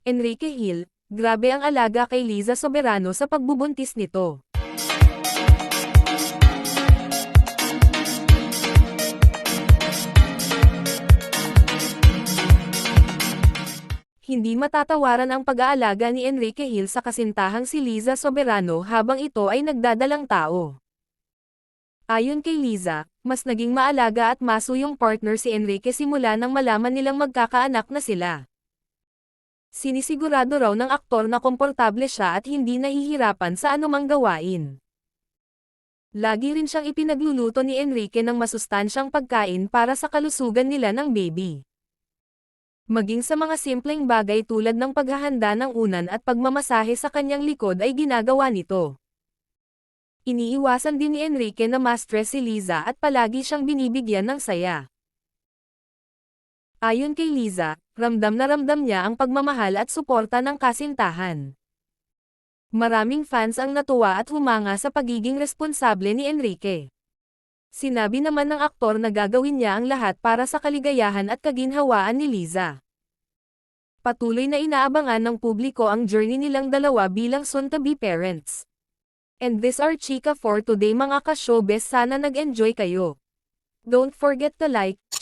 Enrique Hill, grabe ang alaga kay Liza Soberano sa pagbubuntis nito. Hindi matatawaran ang pag-aalaga ni Enrique Hill sa kasintahang si Liza Soberano habang ito ay nagdadalang tao. Ayon kay Liza, mas naging maalaga at maso yung partner si Enrique simula nang malaman nilang magkakaanak na sila. Sinisigurado raw ng aktor na komportable siya at hindi nahihirapan sa anumang gawain. Lagi rin siyang ipinagluluto ni Enrique ng masustansyang pagkain para sa kalusugan nila ng baby. Maging sa mga simpleng bagay tulad ng paghahanda ng unan at pagmamasahe sa kanyang likod ay ginagawa nito. Iniiwasan din ni Enrique na ma-stress si Liza at palagi siyang binibigyan ng saya. Ayon kay Liza, ramdam na ramdam niya ang pagmamahal at suporta ng kasintahan. Maraming fans ang natuwa at humanga sa pagiging responsable ni Enrique. Sinabi naman ng aktor na gagawin niya ang lahat para sa kaligayahan at kaginhawaan ni Liza. Patuloy na inaabangan ng publiko ang journey nilang dalawa bilang soon-to-be parents. And this are Chika for today mga ka-showbiz sana nag-enjoy kayo. Don't forget to like,